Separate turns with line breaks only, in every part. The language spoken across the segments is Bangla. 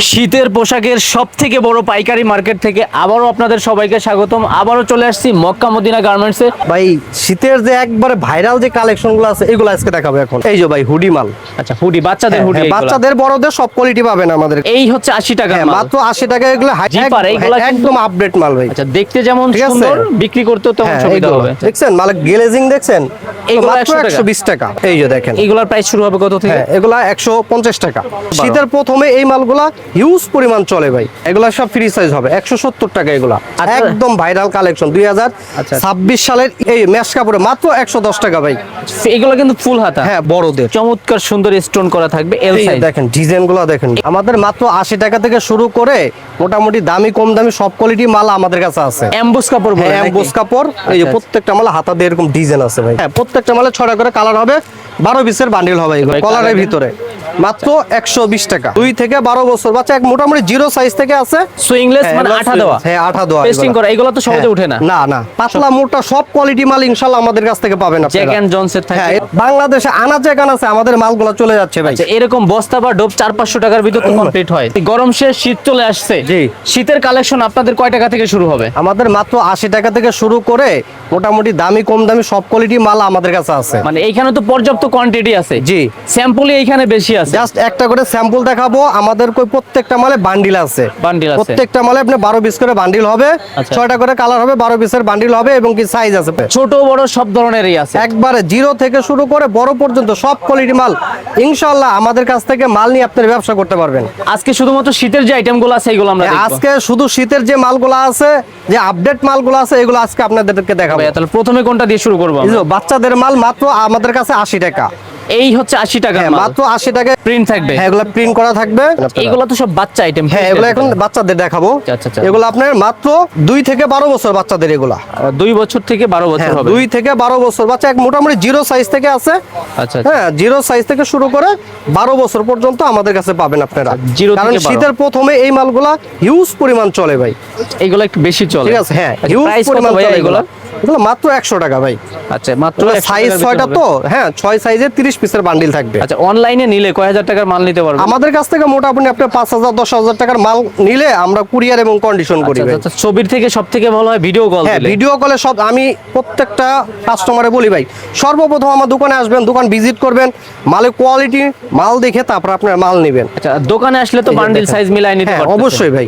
শীতের পোশাকের সব থেকে বড় পাইকারি মার্কেট থেকে আবারও আপনাদের সবাইকে স্বাগতম। আবারও চলে আসছি মক্কা মদিনা গার্মেন্টসে
ভাই শীতের যে একবারে ভাইরাল যে কালেকশনগুলো আছে এগুলো আজকে দেখাবো এখন। এই যে ভাই হুডি মাল।
আচ্ছা হুডি বাচ্চাদের
হ্যাঁ,
হুডি
হ্যাঁ, বাচ্চাদের বড়দের সব কোয়ালিটি পাবেন আমাদের।
এই হচ্ছে আশি টাকা
হ্যাঁ, মাত্র আশি টাকা এগুলো একদম- আপডেট মাল ভাই।
আচ্ছা দেখতে যেমন সুন্দর বিক্রি করতেও তেমন সুবিধা। হবে।
দেখছেন? মাল গ্লেজিং দেখছেন?
এইগুলো
মাত্র
100 টাকা।
এই যে দেখেন।
এইগুলোর প্রাইস শুরু হবে কত থেকে?
এগুলা একশো পঞ্চাশ টাকা। শীতের প্রথমে এই মালগুলা হিউজ পরিমাণ চলে ভাই। এগুলা সব ফ্রি সাইজ হবে। একশো সত্তর টাকা এগুলা।
আচ্ছা।
একদম ভাইরাল কালেকশন দুই হাজার
আচ্ছা।
ছাব্বিশ সালের এই ম্যাশ কাপড়ে মাত্র একশো দশ টাকা ভাই।
এগুলো কিন্তু ফুল হাতা।
হ্যাঁ বড়দের।
চমৎকার সুন্দর স্টোন করা থাকবে এল সাইজ
দেখেন ডিজাইনগুলো দেখেন। আমাদের মাত্র আশি টাকা থেকে শুরু করে মোটামুটি দামি কম দামি সব কোয়ালিটি মাল আমাদের কাছে আছে।
এমবোস কাপড়
হ্যাঁ
নাকি?
কাপড়। এই যে
আচ্ছা,
প্রত্যেকটা মালে হাতা দিয়ে এরকম ডিজাইন আছে ভাই। হ্যাঁ প্রত্যেকটা মালে ছটা করে কালার হবে। বারো পিসের বান্ডিল হবে এগুলো কলারের ভিতরে। মাত্র একশো বিশ টাকা। দুই থেকে বারো বছর বাচ্চা এক মোটামুটি জিরো সাইজ থেকে আছে।
সুইংলেস
হ্যাঁ,
মানে আঠা দেওয়া?
হ্যাঁ আঠা দেওয়া এগুলো।
করা এগুলো তো সহজে
হ্যাঁ,
ওঠে না।
না না। পাতলা মোটা সব কোয়ালিটি মাল আমাদের কাছ থেকে পাবেন
জ্যাক
আপনারা
এন্ড জনসের থাকে।
হ্যাঁ বাংলাদেশে কানাচে আমাদের মালগুলো চলে যাচ্ছে ভাই।
আচ্ছা এরকম বস্তা বা ডোব চার পাঁচশো টাকার ভিতর তো কমপ্লিট হয়। গরম শেষ শীত চলে আসছে।
জি।
শীতের কালেকশন আপনাদের কয় টাকা থেকে শুরু হবে?
আমাদের মাত্র আশি টাকা থেকে শুরু করে মোটামুটি দামি কম দামি সব কোয়ালিটি মাল আমাদের কাছে আছে।
মানে এইখানে তো পর্যাপ্ত কোয়ান্টিটি আছে।
জি।
স্যাম্পলই এইখানে বেশি আছে।
জাস্ট একটা করে স্যাম্পল দেখাবো। আমাদের কই প্রত্যেকটা মালে বান্ডিল আছে।
Bundle আছে।
প্রত্যেকটা মালে আপনি বারো পিস করে বান্ডিল হবে।
আচ্ছা।
ছয়টা করে কালার হবে বারো পিসের বান্ডিল হবে এবং কি সাইজ আছে।
ছোট বড় সব ধরনেরই আছে।
একবারে জিরো থেকে শুরু করে বড় পর্যন্ত সব কোয়ালিটি মাল। ইনশাল্লাহ আমাদের কাছ থেকে মাল নিয়ে আপনার ব্যবসা করতে পারবেন।
আজকে শুধুমাত্র শীতের যে আইটেমগুলো আছে এগুলো আমরা
আজকে শুধু শীতের যে মালগুলো আছে যে আপডেট মালগুলো আছে এগুলো আজকে আপনাদেরকে দেখাবো।
তাহলে প্রথমে কোনটা দিয়ে শুরু করব
বাচ্চাদের মাল মাত্র আমাদের কাছে আশি টাকা।
এই হচ্ছে আশি টাকা
হ্যাঁ, মাত্র আশি টাকা
প্রিন্ট থাকবে।
হ্যাঁ এগুলো প্রিন্ট করা থাকবে।
এইগুলো তো সব বাচ্চা আইটেম
হ্যাঁ এগুলো এখন বাচ্চাদের দেখাবো।
আচ্ছা, আচ্ছা।
আপনার মাত্র দুই থেকে বারো বছর বাচ্চাদের এগুলা।
দুই বছর থেকে বারো বছর
হ্যাঁ
হবে।
দুই থেকে বারো বছর বাচ্চা এক মোটামুটি জিরো সাইজ থেকে আছে।
আচ্ছা আচ্ছা।
হ্যাঁ জিরো সাইজ থেকে শুরু করে বারো বছর পর্যন্ত আমাদের কাছে পাবেন আপনারা। কারণ শীতের প্রথমে এই মালগুলা হিউজ পরিমাণ চলে ভাই।
এগুলো একটু বেশি চলে।
ঠিক আছে হ্যাঁ
আচ্ছা,
হিউজ পরিমাণ চলে
এগুলো।
এগুলো মাত্র একশো টাকা ভাই।
আচ্ছা মাত্র
সাইজ ছয়টা তো? হ্যাঁ ছয় সাইজের তিরিশ পিসের বান্ডিল থাকবে।
আচ্ছা অনলাইনে নিলে কয় হাজার টাকার মাল নিতে পারব?
আমাদের কাছ থেকে মোটামুটি আপনি পাঁচ হাজার দশ হাজার টাকার মাল নিলে আমরা কুরিয়ার এবং কন্ডিশন করি
আচ্ছা। আচ্ছা, ছবির থেকে সব থেকে ভালো হয় ভিডিও কল
হ্যাঁ ভিডিও কলে সব আমি প্রত্যেকটা কাস্টমারে বলি ভাই সর্বপ্রথম আমার দোকানে আসবেন দোকান ভিজিট করবেন মালের কোয়ালিটি মাল দেখে তারপর আপনার মাল নেবেন।
আচ্ছা দোকানে আসলে তো বান্ডিল সাইজ মিলাই নিতে
হ্যাঁ অবশ্যই ভাই।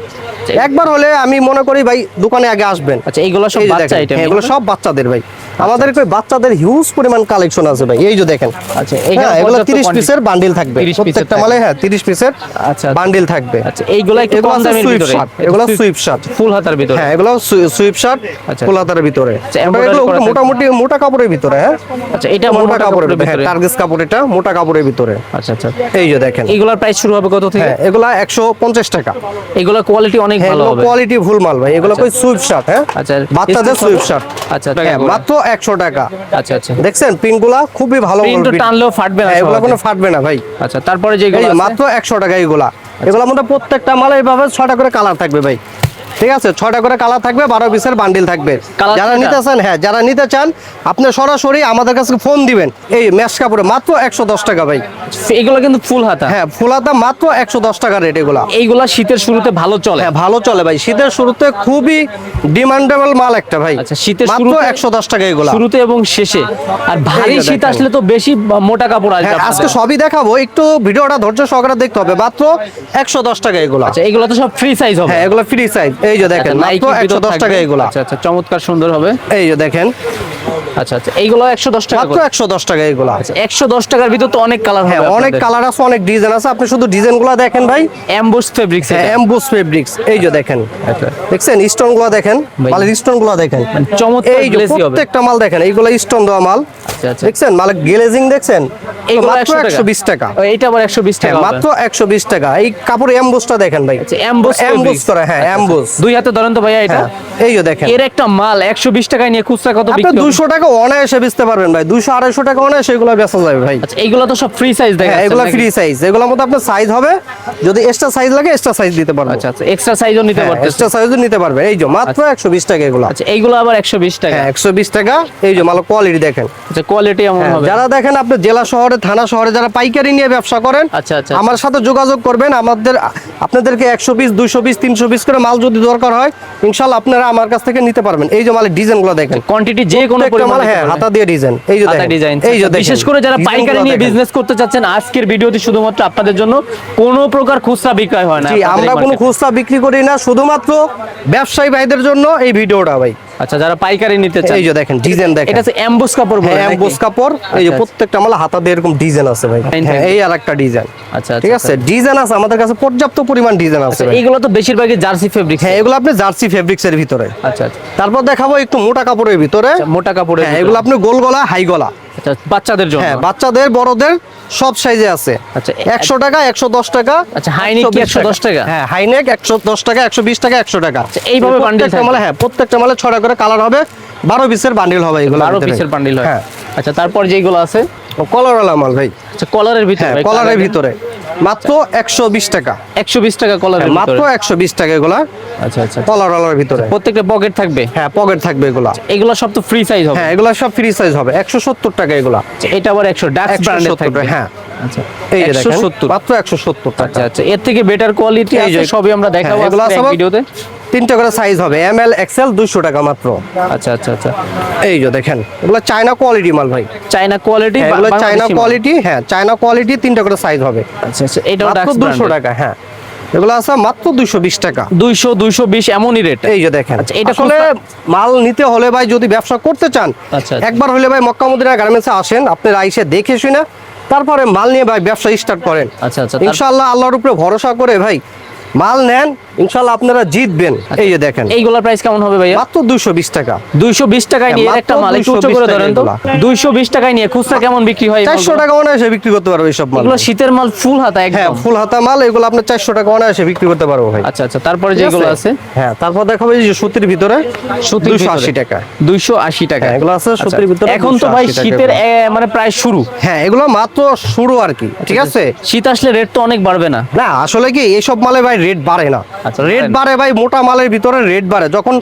একবার হলে আমি মনে করি ভাই দোকানে আগে আসবেন।
আচ্ছা এইগুলো সব বাচ্চা আইটেম
হ্যাঁ, এগুলো? সব বাচ্চাদের ভাই। আমাদের কই বাচ্চাদের হিউজ পরিমাণ কালেকশন আছে ভাই। এই যে দেখেন।
আচ্ছা,
হ্যাঁ, এগুলো 30 পিসের বান্ডিল থাকবে। প্রত্যেকটা। মালে হ্যাঁ 30 পিসের
আচ্ছা।
বান্ডিল থাকবে।
আচ্ছা এইগুলো একটু কম দামের ভিতরে।
এগুলো সুইপ শার্ট
ফুল হাতার ভিতরে।
হ্যাঁ এগুলো সুইপ শার্ট
আচ্ছা।
কোলাতার ভিতরে।
আচ্ছা,
এগুলো মোটামুটি মোটা কাপড়ের ভিতরে হ্যাঁ?
আচ্ছা এটা
মোটা কাপড়ের
ভিতরে
হ্যাঁ টার্গেস কাপড় এটা মোটা কাপড়ের ভিতরে।
আচ্ছা আচ্ছা।
এই যে দেখেন।
এইগুলোর প্রাইস শুরু হবে কত থেকে?
হ্যাঁ এগুলা একশো পঞ্চাশ টাকা।
এগুলোর কোয়ালিটি অনেক
হ্যাঁ
ভালো হবে।
কোয়ালিটি ফুল মাল ভাই। এগুলো কই সুইপ শার্ট হ্যাঁ?
আচ্ছা
বাচ্চাদের সুইপ? শার্ট
আচ্ছা
হ্যাঁ মাত্র একশো টাকা।
আচ্ছা আচ্ছা।
দেখছেন পিনগুলা খুবই ভালো
প্রিন্ট। টানলেও ফাটবে না
হ্যাঁ, এগুলো কোনো ফাটবে না ভাই।
আচ্ছা তারপরে যেগুলো
যে
আছে-
মাত্র একশো টাকা এগুলা। এগুলোর মধ্যে প্রত্যেকটা মাল এইভাবে ছটা করে কালার থাকবে ভাই। ঠিক আছে? ছটা করে কালার থাকবে বারো পিসের বান্ডিল থাকবে। যারা নিতে চান হ্যাঁ যারা নিতে চান আপনি সরাসরি আমাদের কাছে ফোন দিবেন। এই ম্যাশ কাপড়ে মাত্র একশো দশ টাকা ভাই।
এগুলো কিন্তু ফুল হাতা।
হ্যাঁ ফুল হাতা মাত্র একশো দশ টাকা রেট এগুলা।
এইগুলা শীতের শুরুতে ভালো চলে।
হ্যাঁ ভালো চলে ভাই। শীতের শুরুতে খুবই ডিমান্ডেবল মাল একটা ভাই।
আচ্ছা, শীতের
মাত্র একশো দশ টাকা এগুলো।
শুরুতে এবং শেষে। আর ভারী শীত আসলে তো বেশি মোটা কাপড় আসবে
হ্যাঁ আজকে সবই দেখাবো। একটু ভিডিওটা ধৈর্য সহকারে দেখতে হবে। মাত্র একশো দশ টাকা এগুলো।
আচ্ছা এগুলো তো সব ফ্রি সাইজ হবে।
হ্যাঁ এগুলো ফ্রি সাইজ এই যে দেখেন
আচ্ছা,
মাত্র
Nike-র
একশো
ভিতর
দশ
থাকবে।
টাকা এগুলা।
আচ্ছা আচ্ছা চমৎকার সুন্দর হবে।
এই যে দেখেন।
আচ্ছা আচ্ছা এইগুলো একশো দশ টাকা
মাত্র একশো দশ টাকা এগুলা।
একশো দশ টাকার ভিতর তো অনেক কালার
হ্যাঁ
হবে
অনেক কালার আছে অনেক ডিজাইন আছে। আপনি শুধু ডিজাইনগুলা দেখেন ভাই।
অ্যাম্বোস ফেব্রিক্স
হ্যাঁ এমবুস ফেব্রিক্স এই যে দেখেন।
আচ্ছা।
দেখছেন? স্টোনগুলা দেখেন। মালের স্টোনগুলা দেখেন।
মানে চমৎকার
এই। প্রত্যেকটা মাল দেখেন এইগুলো স্টোন দেওয়া মাল।
আচ্ছা, আচ্ছা।
দেখছেন? মালের গ্লেজিং দেখছেন? মাত্র
100 টাকা?
একশো বিশ টাকা।
ও, এইটা আবার একশো বিশ
হ্যাঁ
টাকা
মাত্র একশো বিশ টাকা। এই কাপড় এমবুসটা দেখেন ভাই।
আচ্ছা এমবোস
এমবুস করা হ্যাঁ এমবুস
দুই হাতে ধরেন তো ভাইয়া এটা?
হ্যাঁ এই যে দেখেন।
এর একটা মাল একশো বিশ টাকায় নিয়ে খুচরা কত বিক্রি হবে?
দুশো টাকা অনায়াসে বেচতে পারবেন ভাই। দুশো আড়াইশো টাকা অনায়াসে এগুলো বেচা যাবে ভাই।
আচ্ছা এইগুলো তো সব ফ্রি সাইজ দেখা
হ্যাঁ এগুলো ফ্রি সাইজ এগুলোর মধ্যে আপনার সাইজ হবে। যদি এক্সট্রা সাইজ লাগে এক্সট্রা সাইজ দিতে পারব।
আচ্ছা আচ্ছা এক্সট্রা সাইজও নিতে পারতেছে
এক্সট্রা সাইজও নিতে পারবে। এই যে মাত্র একশো বিশ টাকা এগুলো।
আচ্ছা এইগুলো আবার একশো বিশ টাকা।
হ্যাঁ একশো বিশ টাকা। এই যে মাল কোয়ালিটি দেখেন।
আচ্ছা কোয়ালিটি এমন
হ্যাঁ,
হবে।
যারা দেখেন আপনি জেলা শহরে থানা শহরে যারা পাইকারি নিয়ে ব্যবসা করেন
আচ্ছা, আচ্ছা,
আমার সাথে যোগাযোগ করবেন। আমাদের আপনাদেরকে একশো পিস দুইশো পিস তিনশো পিস করে মাল যদি দরকার হয় ইনশাল্লাহ আপনারা আমার কাছ থেকে নিতে পারবেন। এই যে মালের ডিজাইনগুলো দেখেন।
কোয়ান্টিটি যে কোনো পরিমাণ
মাল হ্যাঁ হাতা দিয়ে ডিজাইন এই যে
ডিজাইন
এই যে
বিশেষ করে যারা পাইকারি নিয়ে বিজনেস করতে চাচ্ছেন আজকের ভিডিওটি শুধুমাত্র আপনাদের জন্য কোনো প্রকার খুচরা বিক্রয় হয় না
জি আমরা কোনো খুচরা বিক্রি করি না শুধুমাত্র ব্যবসায়ী ভাইদের জন্য এই ভিডিওটা ভাই।
আচ্ছা যারা পাইকারি নিতে চান।
এই যে দেখেন ডিজাইন দেখেন।
এটা এমবোস কাপড় বলে
হ্যাঁ এমবোস কাপড়। এই যে
আচ্ছা,
প্রত্যেকটা মাল এরকম ডিজাইন আছে ভাই। হ্যাঁ এই আর একটা ডিজাইন।
আচ্ছা
ঠিক আছে? ডিজাইন আছে আমাদের কাছে পর্যাপ্ত পরিমাণ ডিজাইন আছে
আচ্ছা। এইগুলো তো বেশিরভাগই জার্সি ফেব্রিক
হ্যাঁ এগুলো আপনি জার্সি ফেব্রিক্স এর ভিতরে।
আচ্ছা আচ্ছা।
তারপর দেখাবো একটু মোটা কাপড়ের ভিতরে।
আচ্ছা, মোটা কাপড়ের
হ্যাঁ এগুলো আপনি গোল গলা হাই গলা।
আচ্ছা বাচ্চাদের জন্য।
হ্যাঁ বাচ্চাদের বড়দের সব সাইজে আছে।
আচ্ছা,
একশো টাকা একশো দশ টাকা।
আচ্ছা, হাইনেক কি 110 টাকা?
হ্যাঁ হাইনেক একশো দশ টাকা একশো বিশ টাকা একশো টাকা।
আচ্ছা, এইভাবে
বান্ডিল
থাকবে?
মালে হ্যাঁ প্রত্যেকটা মালে ছটা করে কালার হবে। বারো পিসের বান্ডিল হবে এগুলো
বারো পিসের বান্ডিল হয়।
হ্যাঁ।
আচ্ছা তারপর যেগুলো আছে?
কলারওয়ালা মাল ভাই।
আচ্ছা কলারের ভিতরে
হ্যাঁ কলারের ভিতরে। মাত্র একশো বিশ টাকা।
একশো বিশ টাকা কলার
মাত্র
ভিতরে।
একশো বিশ টাকা এগুলা
আচ্ছা আচ্ছা।
কলারওয়ালার ভিতরে।
প্রত্যেকটা পকেট থাকবে?
হ্যাঁ পকেট থাকবে এগুলা।
এগুলো সব তো ফ্রি সাইজ হবে?
হ্যাঁ এগুলা সব ফ্রি সাইজ হবে। একশো সত্তর টাকা এগুলা।
আচ্ছা, এটা আবার একশো
ডাক
ব্র্যান্ডের থাকবে?
হ্যাঁ।
আচ্ছা
এই যে দেখেন মাত্র একশো সত্তর টাকা।
আচ্ছা আচ্ছা এর থেকে বেটার কোয়ালিটি আছে সবই আমরা দেখাবো
হ্যাঁ, এগুলো আছে
ভিডিওতে।
তিনটা করে সাইজ হবে এম এল এক্সেল দুইশো টাকা মাত্র।
আচ্ছা আচ্ছা আচ্ছা।
এই যে দেখেন এগুলো চায়না কোয়ালিটি মাল ভাই।
চাইনা কোয়ালিটি
হ্যাঁ, এগুলো চায়না কোয়ালিটি হ্যাঁ চায়না কোয়ালিটি তিনটা করে সাইজ হবে।
আচ্ছা আচ্ছা এটাও
দুশো টাকা হ্যাঁ। এগুলো আছে মাত্র দুইশো বিশ টাকা।
দুইশো দুইশো বিশ এমনই রেট
এই যে দেখেন
এটা
আসলে মাল নিতে হলে ভাই যদি ব্যবসা করতে চান। একবার হলে ভাই মক্কা মদিনা গার্মেন্টসে আসেন আপনারা আইসে দেখে শুনে তারপরে মাল নিয়ে ভাই ব্যবসা স্টার্ট করেন।
আচ্ছা, আচ্ছা,
ইনশাআল্লাহ আল্লাহর উপরে ভরসা করে ভাই মাল নেন ইনশাআল্লাহ আপনারা জিতবেন। এই যে দেখেন।
এইগুলোর প্রাইস কেমন হবে ভাইয়া?
মাত্র দুইশো বিশ টাকা।
দুইশো বিশ টাকায় নিয়ে
হ্যাঁ,
একটা মাল একটু উঁচু করে ধরেন তো।
এগুলা।
দুইশো বিশ টাকায় নিয়ে খুচরা কেমন বিক্রি হয় এই
চারশো
মালগুলো?
টাকা অনায়াসে বিক্রি করতে পারব এইসব মাল।
এগুলো শীতের মাল ফুল হাতা একদম।
হ্যাঁ ফুল হাতা মাল এগুলো আপনার চারশো টাকা অনায়াসে বিক্রি করতে পারব ভাই।
আচ্ছা আচ্ছা তারপরে যেগুলো আছে?
হ্যাঁ তারপর দেখাবো এই যে সুতির ভিতরে।
সুতির ভিতরে।
আশি টাকা।
দুইশো আশি টাকা।
হ্যাঁ, এগুলো আছে সুতির
আচ্ছা,
ভিতরে
এখন তো ভাই শীতের মানে প্রায় শুরু।
হ্যাঁ এগুলো মাত্র শুরু আর কি ঠিক আছে?
শীত আসলে রেট তো অনেক বাড়বে না।
না আসলে কি এইসব মালে ভাই রেট বাড়ে না।
আচ্ছা,
রেট
বাড়ে।
ভাই মোটা মালের ভিতরে রেট বাড়ে। যখন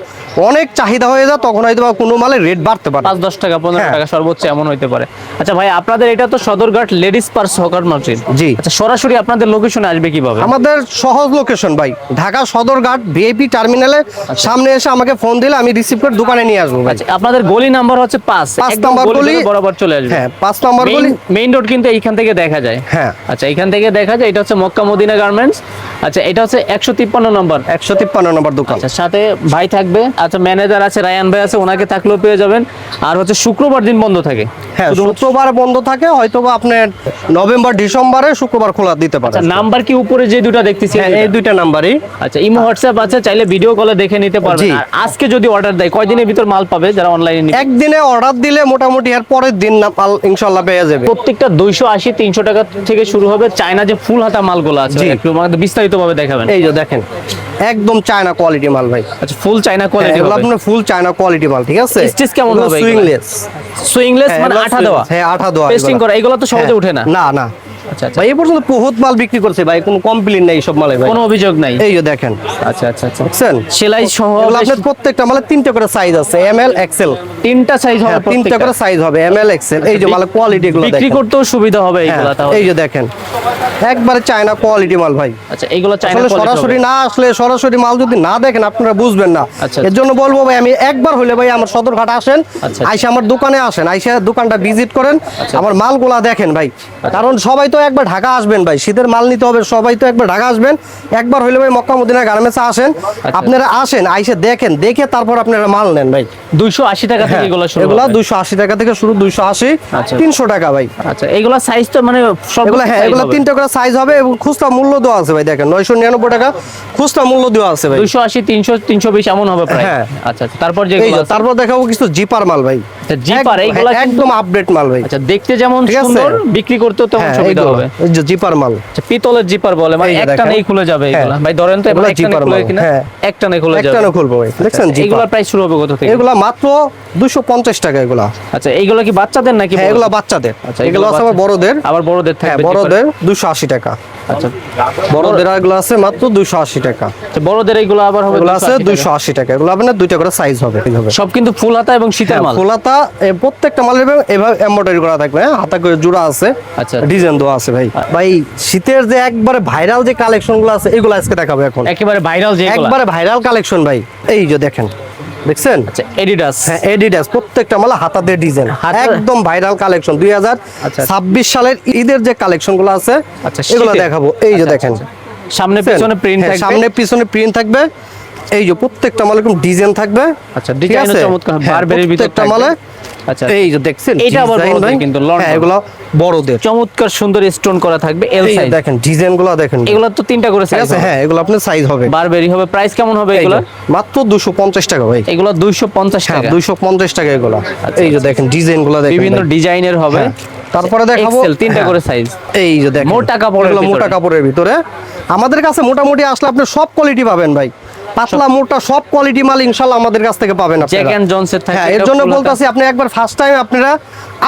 অনেক চাহিদা হয়ে যায় তখন হয়তো কোনো মালের রেট বাড়তে পারে।
পাঁচ দশ টাকা পনেরো
হ্যাঁ।
টাকা সর্বোচ্চ এমন হইতে পারে। আচ্ছা ভাই আপনাদের এটা তো Sadarghat ladies purse hawker market
জি।
আচ্ছা সরাসরি আপনাদের লোকেশনে আসবে কীভাবে?
আমাদের সহজ লোকেশন ভাই ঢাকা সদরঘাট ভিআইপি টার্মিনালে সামনে এসে আমাকে ফোন দিলে আমি রিসিভ করে দোকানে নিয়ে আসব
আচ্ছা আপনাদের গলি নাম্বার হচ্ছে পাঁচ।
পাঁচ নাম্বার
গলি
গলি।
বরাবর চলে আসবে।
হ্যাঁ পাঁচ নাম্বার গলি।
মেইন রোড কিন্তু এইখান থেকে দেখা যায়।
হ্যাঁ।
আচ্ছা এইখান থেকে দেখা যায় এটা হচ্ছে মক্কা মদিনা গার্মেন্টস আচ্ছা এটা হচ্ছে একশো তিপ্পান্ন নম্বর।
একশো তিপ্পান্ন নম্বর দোকান।
আচ্ছা সাথে ভাই থাকবে আচ্ছা ম্যানেজার আছে রায়ান ভাই আছে ওনাকে থাকলেও পেয়ে যাবেন। আর হচ্ছে শুক্রবার দিন বন্ধ থাকে।
হ্যাঁ শুক্রবার বন্ধ থাকে হয়তো বা আপনার নভেম্বর ডিসেম্বরে শুক্রবার খোলা দিতে পারে
আচ্ছা নাম্বার কি উপরে যে দুটো দেখতেছি?
হ্যাঁ
এই দুইটা?
নাম্বারই।
আচ্ছা ইমো হোয়াটসঅ্যাপ আছে চাইলে ভিডিও কলে দেখে নিতে পারবেন। আর আজকে যদি অর্ডার দেয় কয়দিনের ভিতর মাল পাবে যারা অনলাইনে নিবে
একদিনে অর্ডার দিলে মোটামুটি এর পরের দিন না মাল ইনশাল্লাহ পেয়ে যাবে।
প্রত্যেকটা দুইশো আশি তিনশো টাকা থেকে শুরু হবে। চায়না যে ফুল হাতা মালগুলো আছে একটু আমাকে বিস্তারিত ভাবে দেখাবেন।
এই যে দেখেন একদম চায়না কোয়ালিটি মাল ভাই।
আচ্ছা ফুল চায়না
হ্যাঁ,
কোয়ালিটি
হবে। আপনার ফুল চায়না কোয়ালিটি মাল ঠিক আছে?
স্টিচ কেমন হবে?
সুইংলেস
সুইংলেস মানে আঠা দেওয়া?
হ্যাঁ আঠা দেওয়া
পেস্টিং করা এগুলো তো সহজে
হ্যাঁ,
উঠে না।
না না।
আচ্ছা আচ্ছা।
ভাই এই পর্যন্ত বহুত মাল বিক্রি করছে ভাই কোনো কমপ্লেন নেই সব মালে ভাই।
কোনো অভিযোগ নাই।
এই দেখেন।
আচ্ছা আচ্ছা আচ্ছা।
দেখছেন
সেলাই সহ
এগুলো প্রত্যেকটা মালে তিনটা করে সাইজ আছে এম এল এক্সেল
তিনটা সাইজ হবে
তিনটা করে সাইজ হবে এম এল এক্সেল এই যে মালের কোয়ালিটি গুলো
বিক্রি করতেও সুবিধা হবে এইগুলা তাহলে।
এই যে দেখেন। একবারে চায়না কোয়ালিটি মাল ভাই।
আচ্ছা এইগুলো চায়না কোয়ালিটি
সরাসরি না আসলে সরাসরি মাল যদি না দেখেন আপনারা বুঝবেন না।
আচ্ছা।
এর জন্য বলব ভাই আমি একবার হলে ভাই আমার সদরঘাট আসেন
আচ্ছা।
আইসা আমার দোকানে আসেন আইসা দোকানটা ভিজিট করেন আমার মালগুলা দেখেন ভাই। কারণ সবাই তো একবার ঢাকা আসবেন ভাই শীতের মাল নিতে হবে সবাই তো একবার ঢাকা আসবেন। একবার হলে ভাই মক্কা মদিনা গার্মেন্টসে আসেন। আপনারা আসেন আইসা দেখেন দেখে তারপর আপনারা মাল নেন ভাই।
দুইশো আশি টাকা থেকে এগুলো শুরু
এগুলা। দুইশো আশি টাকা থেকে শুরু দুইশো আশি
আচ্ছা।
তিনশো টাকা ভাই।
আচ্ছা এগুলো সাইজ তো মানে সব
এগুলো হ্যাঁ এগুলো তিনটা করে সাইজ হবে এবং খুচরা মূল্য দেওয়া আছে ভাই দেখেন নয়শো নিরানব্বই টাকা খুচরা মূল্য দেওয়া আছে ভাই।
দুইশো আশি তিনশো তিনশো বিশ এমন হবে প্রায়।
হ্যাঁ।
আচ্ছা আচ্ছা তারপর
যে তারপর দেখাবো কিছু জিপার মাল ভাই।
আচ্ছা, জিপার, এইগুলা
একদম আপডেট মাল ভাই।
আচ্ছা দেখতে যেমন সুন্দর বিক্রি করতেও তেমন
হ্যাঁ
সুবিধা হবে।
এই জিপার মাল।
আচ্ছা পিতলের জিপার বলে মানে একটা নেই খুলে যাবে
হ্যাঁ।
এগুলা। ভাই ধরেন তো
এগুলা জিপার মাল, হ্যাঁ।
একটা নেই খুলে যাবে।
একটানো খুলবো ভাই। দেখছেন
আচ্ছা, প্রাইস শুরু হবে কত থেকে?
এগুলা মাত্র দুশো পঞ্চাশ টাকা এগুলা।
আচ্ছা এইগুলা কি বাচ্চাদের নাকি
হ্যাঁ
বড়দের?
এগুলা বাচ্চাদের।
আচ্ছা
এগুলো বড়দের।
আবার বড়দের থাকবে
বড়দের দুশো আশি টাকা।
আচ্ছা
বড়দের এগুলো আছে মাত্র দুইশো আশি টাকা।
বড়দের এইগুলো আবার হবে
এগুলো আছে
280 টাকা।
এগুলো আপনার দুইটা করে সাইজ হবে।
সব কিন্তু ফুল হাতা এবং শীতের মাল।
ফুলাতা এ, প্রত্যেকটা মালের এভাবে- এমব্রয়ডারি করা থাকবে হ্যাঁ হাতা করে জোড়া আছে
আচ্ছা।
ডিজাইন দেওয়া আছে ভাই। ভাই শীতের যে একবারে ভাইরাল যে কালেকশনগুলো আছে এগুলো আজকে দেখাবো এখন।
একেবারে ভাইরাল যে
একবারে ভাইরাল কালেকশন ভাই। এই যে দেখেন দেখছেন?
আচ্ছা এডিডাস
হ্যাঁ এডিডাস প্রত্যেকটা মালা হাতাতে ডিজাইন একদম ভাইরাল কালেকশন দুই হাজার
আচ্ছা।
ছাব্বিশ সালের ঈদের যে কালেকশনগুলো আছে
আচ্ছা,
এগুলো দেখাবো। এই যে
আচ্ছা,
দেখেন।
সামনে পেছনে প্রিন্ট
হ্যাঁ, সামনে পিছনে প্রিন্ট থাকবে। এই যে প্রত্যেকটা মালে এরকম ডিজাইন থাকবে।
আচ্ছা,
আছে?
চমৎকার,
হ্যাঁ,
বারবেরির ভিতর
প্রত্যেকটা মালে।
আচ্ছা
এই যে দেখছেন
এটা আবার বড়দের কিন্তু, লন্ডন।
হ্যাঁ এগুলো বড়দের।
চমৎকার সুন্দর স্টোন করা থাকবে এল সাইজ
দেখেন ডিজাইনগুলো দেখেন।
এগুলো তো তিনটা করে সাইজ
আছে হ্যাঁ এগুলো আপনার সাইজ হবে।
বারবেরি হবে প্রাইস কেমন হবে এগুলো?
মাত্র দুশো পঞ্চাশ টাকা ভাই।
এগুলো 250
হ্যাঁ
টাকা।
দুইশো পঞ্চাশ টাকা এগুলো। এই যে দেখেন ডিজাইনগুলো দেখেন
বিভিন্ন ডিজাইনের হবে।
হ্যাঁ। তারপরে দেখাবো।
এক্সেল তিনটা
হ্যাঁ।
করে সাইজ
এই যে দেখেন
মোটা কাপড়ের
এগুলো মোটা কাপড়ের ভিতরে। আমাদের কাছে মোটামুটি আসলে আপনি সব কোয়ালিটি পাবেন ভাই। পাতলা মোটা সব কোয়ালিটি মাল ইনশাল্লাহ আমাদের কাছ থেকে পাবেন
জ্যাক
আপনারা
এন্ড জনসের থাকে
হ্যাঁ এর জন্য বলতাছি আপনি একবার ফার্স্ট টাইম আপনারা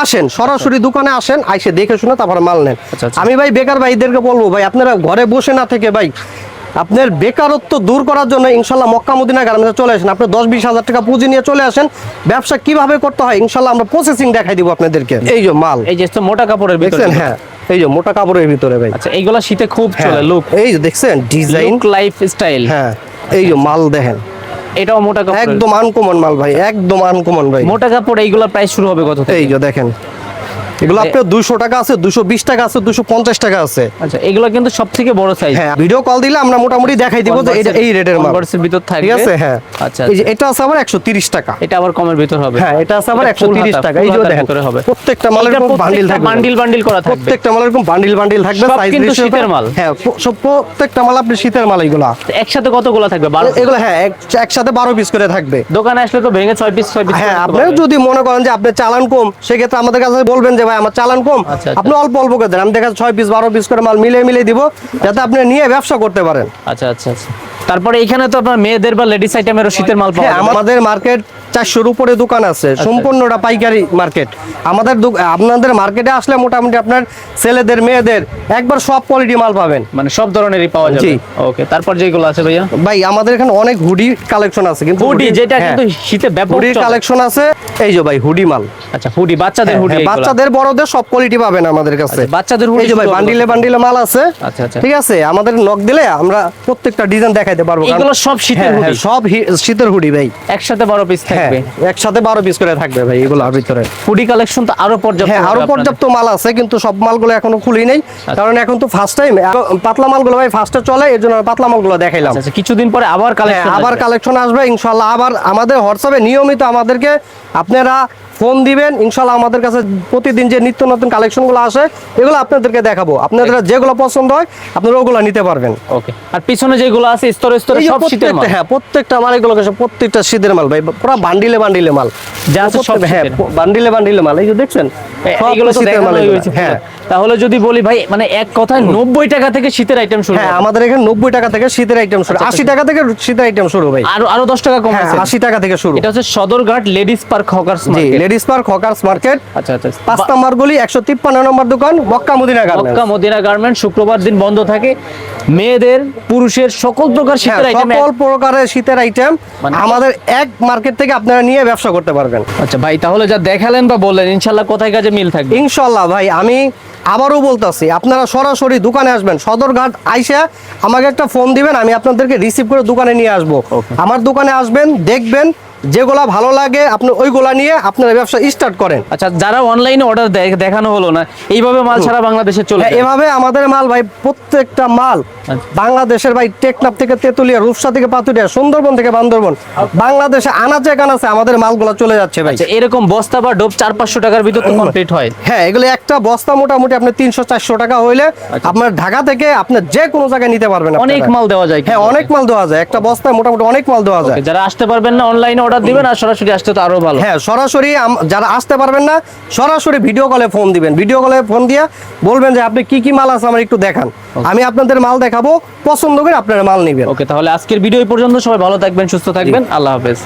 আসেন সরাসরি দোকানে আসেন আইসে দেখে শুনে তারপরে মাল নেন।
আচ্ছা, আচ্ছা।
আমি ভাই বেকার ভাইদেরকে বলব ভাই আপনারা ঘরে বসে না থেকে ভাই আপনার বেকারত্ব দূর করার জন্য ইনশাল্লাহ মক্কা মদিনা গার্মেন্টসে চলে আসেন। আপনি দশ বিশ হাজার টাকা পুঁজি নিয়ে চলে আসেন ব্যবসা কীভাবে করতে হয় ইনশাল্লাহ আমরা প্রসেসিং দেখাই দিব আপনাদেরকে। এই যে মাল।
এই যে মোটা কাপড়ের
দেখছেন? হ্যাঁ এই যে মোটা কাপড়ের ভিতরে ভাই।
আচ্ছা এইগুলা শীতে খুব
হ্যাঁ,
চলে লুক
এই যে দেখছেন? ডিজাইন
লাইফ স্টাইল
হ্যাঁ। এই যে মাল দেখেন।
এটাও মোটা কাপড়
একদম আনকমন মাল ভাই একদম আনকমন ভাই।
মোটা কাপড় এইগুলা প্রাইস শুরু হবে কত
এই যে দেখেন। এগুলো আপনার দুশো টাকা আছে দুশো বিশ টাকা আছে দুশো পঞ্চাশ টাকা আছে।
আচ্ছা এগুলো কিন্তু সব থেকে বড় সাইজ
হ্যাঁ ভিডিও কল দিলে আমরা মোটামুটি দেখাই দিব যে এটা এই রেটের মাল।
কনভার্সের ভিতর থাকবে।
ঠিক আছে? হ্যাঁ।
আচ্ছা
এই যে এটা আছে আবার একশো তিরিশ টাকা।
এটা আবার কমের ভিতর হবে।
হ্যাঁ এটা আছে আবার
এটা
একশো
full
তিরিশ
হাতা,
টাকা। এই যে দেখেন
হবে।
প্রত্যেকটা মালের এরকম বান্ডিল থাকবে।
বান্ডিল বান্ডিল করা থাকবে।
প্রত্যেকটা মালের এরকম বান্ডিল বান্ডিল থাকবে size
কিন্তু শীতের মাল।
হ্যাঁ সব প্রত্যেকটা মাল আপনি শীতের মাল এগুলা।
একসাথে কতগুলো থাকবে? বারো
এগুলো হ্যাঁ একসাথে বারো পিস করে থাকবে।
দোকানে আসলে তো ভেঙে ছয় পিস ছয় পিস
হ্যাঁ আপনি যদি মনে করেন যে আপনার চালান কম সেক্ষেত্রে আমাদের কাছে বলবেন যে ভাই আমার চালান কম।
আচ্ছা, আচ্ছা।
আপনি অল্প অল্প করে দেন। আমি দেখা যাচ্ছে ছয় পিস বারো পিস করে মাল মিলিয়ে মিলিয়ে দিব যাতে আপনি নিয়ে ব্যবসা করতে পারেন।
আচ্ছা আচ্ছা আচ্ছা। তারপরে এখানে তো আপনার মেয়েদের বা লেডিস আইটেমেরও শীতের মাল পাওয়া
হ্যাঁ আমাদের মার্কেট চারশোর উপরে দোকান আছে
আচ্ছা।
সম্পূর্ণটা পাইকারি মার্কেট। আমাদের আপনাদের মার্কেটে আসলে মোটামুটি আপনার ছেলেদের মেয়েদের একবার সব কোয়ালিটি মাল পাবেন।
মানে সব ধরনেরই পাওয়া যাবে? ওকে তারপর যেগুলো আছে ভাইয়া?
ভাই আমাদের এখানে অনেক হুডি কালেকশন আছে কিন্তু
হুডি যেটা
হ্যাঁ,
কিন্তু শীতে ব্যাপক
হুডির কালেকশন আছে। এই যে ভাই হুডি মাল।
আচ্ছা হুডি বাচ্চাদের
হ্যাঁ,
হুডি
হ্যাঁ,
বাচ্চাদের
বড়দের সব কোয়ালিটি পাবেন আমাদের কাছে।
আচ্ছা, বাচ্চাদের হুডি
এই যে ভাই বান্ডিলে বান্ডিলে মাল আছে।
আচ্ছা, আচ্ছা।
ঠিক আছে? আমাদের নক দিলে আমরা প্রত্যেকটা ডিজাইন দেখাইতে পারব।
এগুলো সব শীতের
হ্যাঁ,
হুডি?
হ্যাঁ, সব শীতের হুডি ভাই।
একসাথে বারো পিস
হ্যাঁ
থাকবে।
একসাথে বারো পিস করে থাকবে ভাই এগুলোর ভিতরে।
হুডি কালেকশন তো আরও পর্যাপ্ত
হ্যাঁ
আরও
পর্যাপ্ত মাল আছে কিন্তু সব মালগুলো এখনও খুলি নেই। কারণ এখন তো ফার্স্ট টাইম পাতলা মালগুলো ভাই ফার্স্টে চলে এর জন্য পাতলা মালগুলো দেখাইলাম।
আচ্ছা, আচ্ছা কিছুদিন পরে আবার
হ্যাঁ,
কালেকশন
আবার কালেকশন আসবে ইনশাল্লাহ আবার আমাদের হোয়াটসঅ্যাপে নিয়মিত আমাদেরকে আপনারা ফোন দিবেন ইনশাল্লাহ আমাদের কাছে প্রতিদিন যে নিত্য নতুন কালেকশনগুলো আসে এগুলো আপনাদেরকে দেখাবো। আপনাদের যেগুলো পছন্দ হয় আপনারা ওগুলো নিতে পারবেন।
ওকে আর পিছনে যেগুলো আছে স্তরে স্তরে সব শীতের মাল?
হ্যাঁ প্রত্যেকটা মাল এগুলো প্রত্যেকটা শীতের মাল ভাই পুরো বান্ডিলে বান্ডিলে মাল।
যা আছে সব
হ্যাঁ বান্ডিলে বান্ডিলে মাল এই যে দেখছেন?
এগুলো তো
শীতের মাল হ্যাঁ
তাহলে যদি বলি ভাই মানে এক কথায় নব্বই টাকা থেকে শীতের আইটেম শুরু
হ্যাঁ আমাদের এখানে নব্বই টাকা থেকে শীতের আইটেম শুরু।
আচ্ছা,
আশি টাকা থেকে শীতের আইটেম শুরু ভাই।
আরও আরও দশ টাকা কম
হ্যাঁ
আছে।
আশি টাকা থেকে শুরু।
এটা হচ্ছে Sadarghat ladies park hawkers market.
Ladies park hawkers market.
আচ্ছা আচ্ছা।
পাঁচ নম্বর গলি একশো তিপ্পান্ন নম্বর দোকান Mecca Medina
Mecca Medina garment শুক্রবার দিন বন্ধ থাকে। মেয়েদের পুরুষের সকল প্রকার
হ্যাঁ,
শীতের আইটেম
সকল প্রকারের শীতের আইটেম
মানে-
আমাদের এক মার্কেট থেকে আপনারা নিয়ে ব্যবসা করতে পারবেন।
আচ্ছা ভাই তাহলে যা দেখালেন বা বললেন ইনশাল্লাহ কোথায় কাজে মিল থাকবে?
ইনশাল্লাহ ভাই আমি আবারও বলতাছি আপনারা সরাসরি দোকানে আসবেন সদরঘাট আইসা আমাকে একটা ফোন দিবেন আমি আপনাদেরকে রিসিভ করে দোকানে নিয়ে আসব। আমার দোকানে আসবেন দেখবেন যেগুলা ভালো লাগে আপনি ওইগুলা নিয়ে আপনারা ব্যবসা স্টার্ট করেন।
আচ্ছা যারা অনলাইনে অর্ডার দেয় দেখানো হলো না এইভাবে মাল সারা বাংলাদেশে চলে
হ্যাঁ, এভাবে আমাদের মাল ভাই প্রত্যেকটা মাল
আচ্ছা।
বাংলাদেশের ভাই টেকনাফ থেকে তেতুলিয়া রূপসা থেকে পাতুরিয়া সুন্দরবন থেকে বান্দরবন বাংলাদেশে আনাচে কানাচে আমাদের মালগুলো চলে যাচ্ছে ভাই।
আচ্ছা এরকম বস্তা বা ডোব চার পাঁচশো টাকার ভিতর তো কমপ্লিট হয়।
হ্যাঁ এগুলো একটা বস্তা মোটামুটি আপনি তিনশো চারশো টাকা হইলে আপনার ঢাকা থেকে আপনার যে কোনো জায়গায় নিতে পারবেন
আচ্ছা। অনেক মাল দেওয়া যায়
হ্যাঁ অনেক মাল দেওয়া যায়। একটা বস্তায় মোটামুটি অনেক মাল দেওয়া যায়।
যারা আসতে পারবেন না অনলাইনে অর্ডার দিবেন আর সরাসরি আসতে তো আরও ভালো।
হ্যাঁ সরাসরি যারা আসতে পারবেন না সরাসরি ভিডিও কলে ফোন দিবেন। ভিডিও কলে ফোন দিয়ে বলবেন যে আপনি কি কি মাল আছে আমার একটু দেখান। আমি আপনাদের মাল দেখাবো পছন্দ করে আপনারা মাল নেবেন।
ওকে তাহলে আজকের ভিডিও এই পর্যন্ত। সবাই ভালো থাকবেন সুস্থ থাকবেন। আল্লাহ হাফেজ।